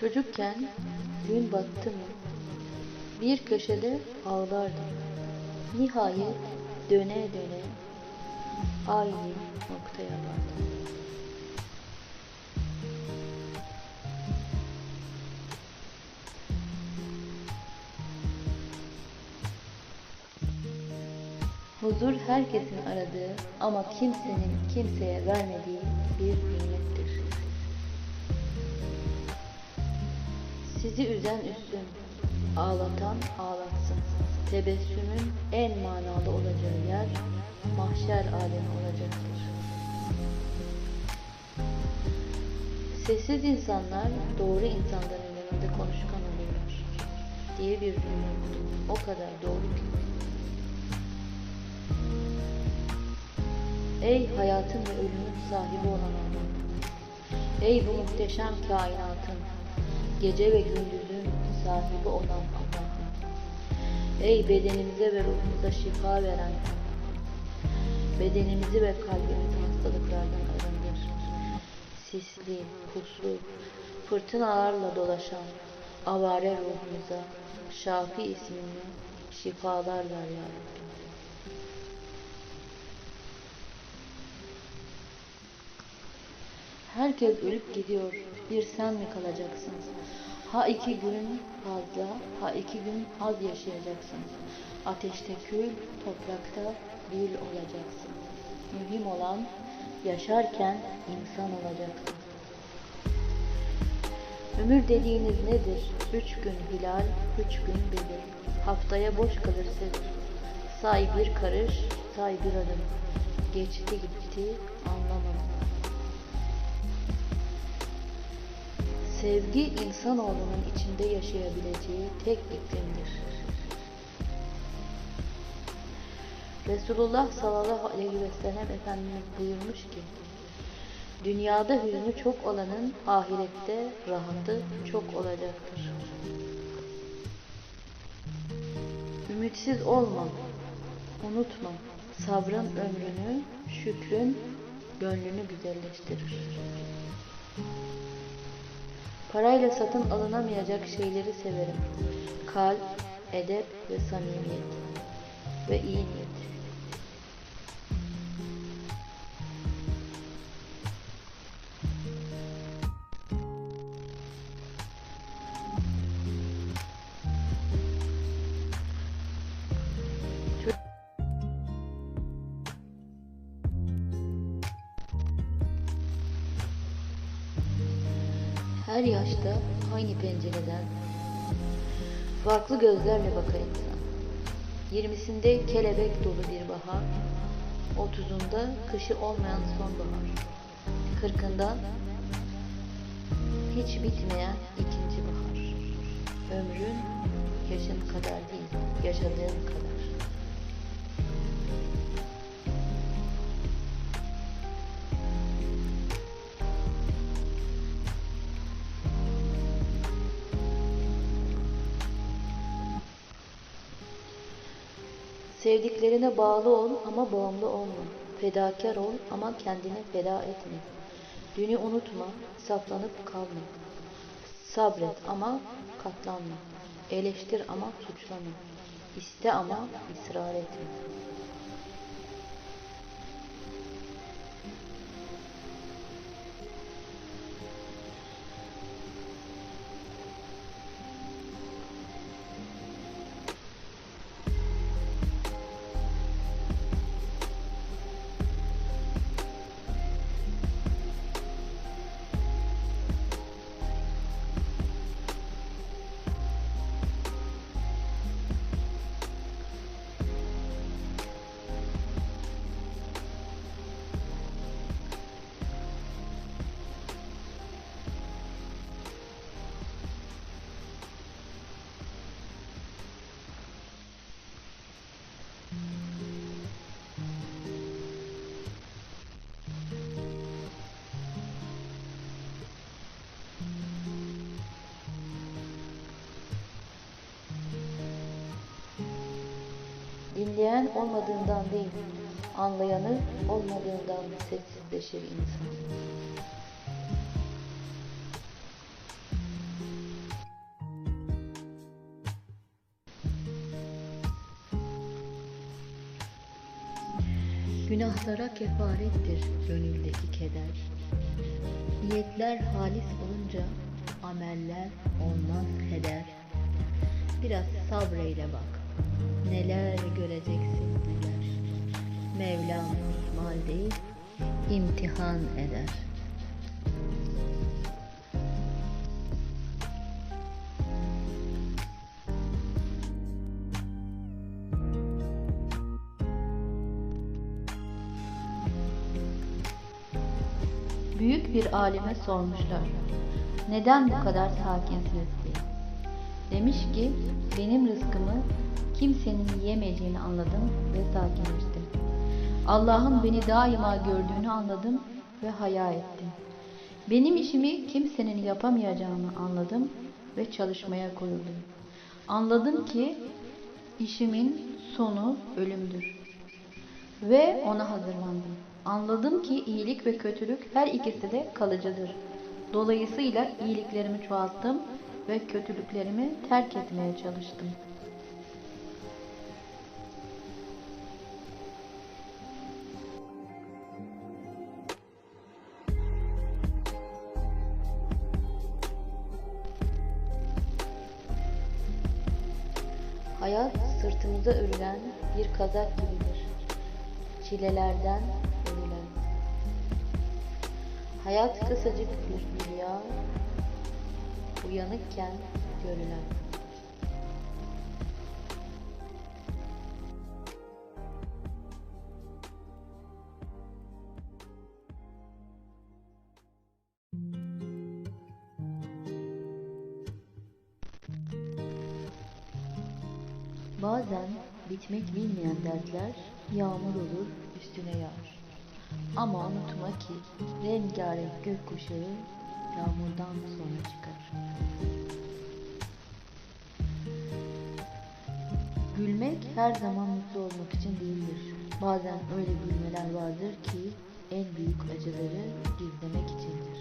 Çocukken gün battı mı bir köşede ağlardım. Nihayet döne döne aynı noktaya vardım. Huzur herkesin aradığı ama kimsenin kimseye vermediği bir nimettir. Sizi üzen üstün, ağlatan ağlatsın. Tebessümün en manalı olacağı yer mahşer alemi olacaktır. Sessiz insanlar doğru insanların yanında konuşkan olurlar diye bir cümle. O kadar doğru ki. Ey hayatın ve ölümün sahibi olan Allah! Ey bu muhteşem kainatın, gece ve gündüzün sahibi olan Allah! Ey bedenimize ve ruhumuza şifa veren Allah! Bedenimizi ve kalbimizi hastalıklardan arındır. Sisli, puslu, fırtınalarla dolaşan avare ruhumuza Şafi ismini şifalar ver ya Rabbi. Herkes ölüp gidiyor. Bir sen mi kalacaksın? Ha iki gün fazla, ha iki gün az yaşayacaksın. Ateşte kül, toprakta gül olacaksın. Mühim olan yaşarken insan olacaksın. Ömür dediğiniz nedir? Üç gün hilal, üç gün belir. Haftaya boş kalır. Say bir karış, say bir adım. Geçti gitti, anlamadım. Sevgi insanoğlunun içinde yaşayabileceği tek iklimdir. Resulullah sallallahu aleyhi ve sellem Efendimiz buyurmuş ki, Dünyada hüznü çok olanın ahirette rahatı çok olacaktır. Ümitsiz olma, unutma, sabrın ömrünü, şükrün gönlünü güzelleştirir. Parayla satın alınamayacak şeyleri severim. Kalp, edep ve samimiyet ve iyi niyet. Her yaşta aynı pencereden farklı gözlerle bakar insan. Yirmisinde kelebek dolu bir bahar, otuzunda kışı olmayan sonbahar, kırkında hiç bitmeyen ikinci bahar. Ömrün yaşın kadar değil, yaşadığın kadar. Sevdiklerine bağlı ol ama bağımlı olma. Fedakar ol ama kendini feda etme. Dünü unutma, saflanıp kalma. Sabret ama katlanma. Eleştir ama suçlama. İste ama ısrar etme. Olmadığından değil, anlayanı olmadığından sessizleşir insan. Günahlara kefarettir gönüldeki keder. Niyetler halis olunca ameller olmaz heder. Biraz sabreyle bak, neler göreceksin neler. Mevlam ihmal değil, imtihan eder. Büyük bir alime sormuşlar. Neden bu kadar sakinsiniz diye. Demiş ki benim rızkımı kimsenin yiyemeyeceğini anladım ve sakinleştim. Allah'ın beni daima gördüğünü anladım ve haya ettim. Benim işimi kimsenin yapamayacağını anladım ve çalışmaya koyuldum. Anladım ki işimin sonu ölümdür ve ona hazırlandım. Anladım ki iyilik ve kötülük her ikisi de kalıcıdır. Dolayısıyla iyiliklerimi çoğalttım ve kötülüklerimi terk etmeye çalıştım. Hayat sırtımıza örülen bir kazak gibidir. Çilelerden örülen. Hayat kısacık bir rüya, uyanıkken görülen. Bitmek bilmeyen dertler yağmur olur üstüne yağar. Ama unutma ki rengarenk gökkuşağı yağmurdan sonra çıkar. Gülmek her zaman mutlu olmak için değildir. Bazen öyle gülmeler vardır ki en büyük acıları gizlemek içindir.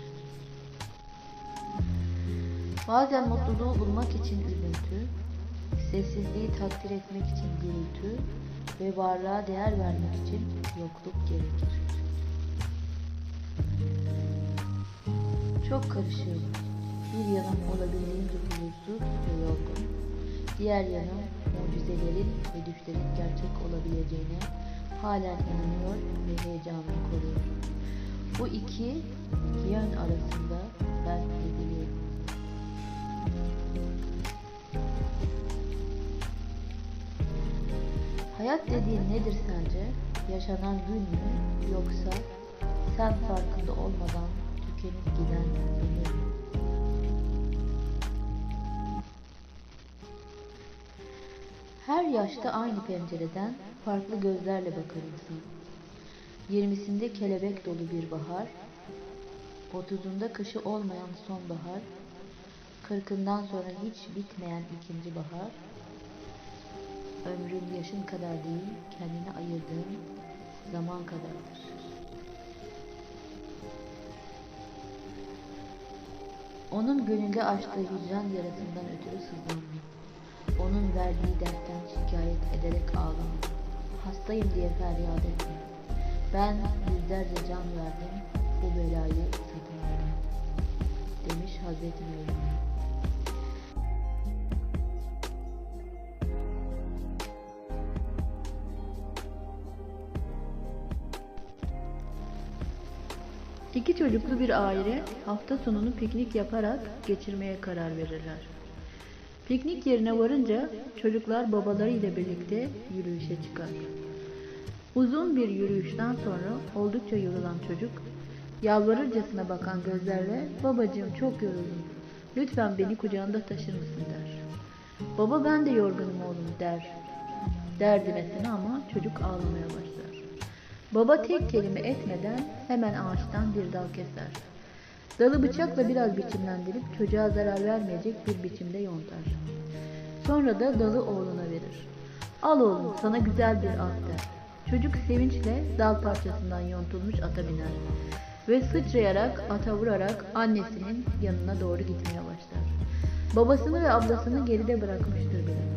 Bazen mutluluğu bulmak için üzüntü, sessizliği takdir etmek için gürültü ve varlığa değer vermek için yokluk gerekir. Çok karışığım. Bir yanım olabildiğince huzursuz ve yorgun. Diğer yanım mucizelerin ve düşlerin gerçek olabileceğine halen inanıyor ve heyecanını koruyor. Bu iki yön arasında ben ediliyorum. Hayat dediğin nedir sence? Yaşanan gün mü yoksa sen farkında olmadan tükenip giden ömür mü? Her yaşta aynı pencereden farklı gözlerle bakar insan. Yirmisinde kelebek dolu bir bahar, otuzunda kışı olmayan sonbahar, kırkından sonra hiç bitmeyen ikinci bahar, ömrün yaşın kadar değil, kendine ayırdığın zaman kadardır. Onun gönülde açtığı hicran yarasından ötürü sızlanma. Onun verdiği dertten şikayet ederek ağlama. Hastayım diye feryat etme. Ben yüzlerce can verdim, bu belayı aldım. Demiş Hazreti Mevlana. İki çocuklu bir aile hafta sonunu piknik yaparak geçirmeye karar verirler. Piknik yerine varınca çocuklar babaları ile birlikte yürüyüşe çıkar. Uzun bir yürüyüşten sonra oldukça yorulan çocuk yalvarırcasına bakan gözlerle babacığım çok yoruldum. Lütfen beni kucağında taşır mısın der. Baba ben de yorgunum oğlum der. Derdi mesela ama çocuk ağlamaya başlar. Baba tek kelime etmeden hemen ağaçtan bir dal keser. Dalı bıçakla biraz biçimlendirip çocuğa zarar vermeyecek bir biçimde yontar. Sonra da dalı oğluna verir. Al oğlum sana güzel bir at der. Çocuk sevinçle dal parçasından yontulmuş ata biner. Ve sıçrayarak ata vurarak annesinin yanına doğru gitmeye başlar. Babasını ve ablasını geride bırakmıştır bile.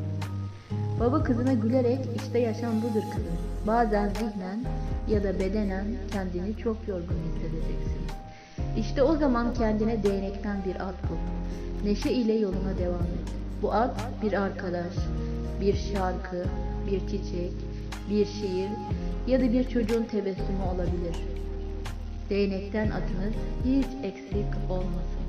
Baba kızına gülerek işte yaşam budur kızım. Bazen zihnen ya da bedenen kendini çok yorgun hissedeceksin. İşte o zaman kendine değnekten bir at bul. Neşe ile yoluna devam et. Bu at bir arkadaş, bir şarkı, bir çiçek, bir şiir ya da bir çocuğun tebessümü olabilir. Değnekten atınız hiç eksik olmasın.